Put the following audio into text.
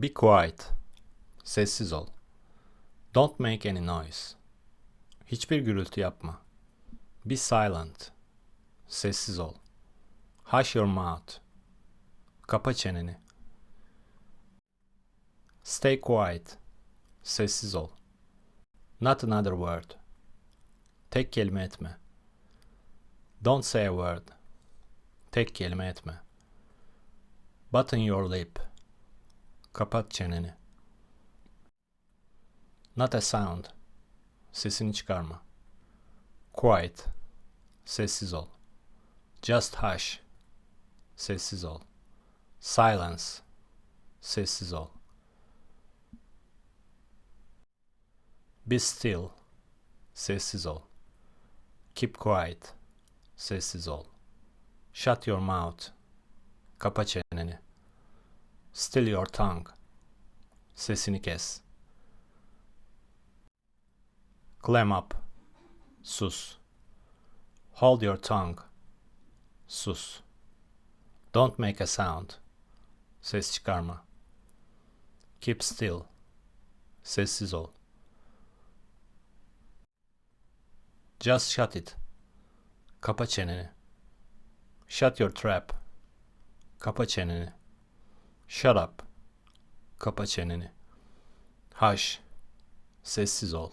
Be quiet. Sessiz ol. Don't make any noise. Hiçbir gürültü yapma. Be silent. Sessiz ol. Hush your mouth. Kapa çeneni. Stay quiet. Sessiz ol. Not another word. Tek kelime etme. Don't say a word. Tek kelime etme. Button your lip. Kapat çeneni. Not a sound. Sesini çıkarma. Quiet. Sessiz ol. Just hush. Sessiz ol. Silence. Sessiz ol. Be still. Sessiz ol. Keep quiet. Sessiz ol. Shut your mouth. Kapa çeneni. Still your tongue. Sesini kes. Clam up. Sus. Hold your tongue. Sus. Don't make a sound. Ses çıkarma. Keep still. Sessiz ol. Just shut it. Kapa çeneni. Shut your trap. Kapa çeneni. Up. Kapa çeneni. Hush. Sessiz ol.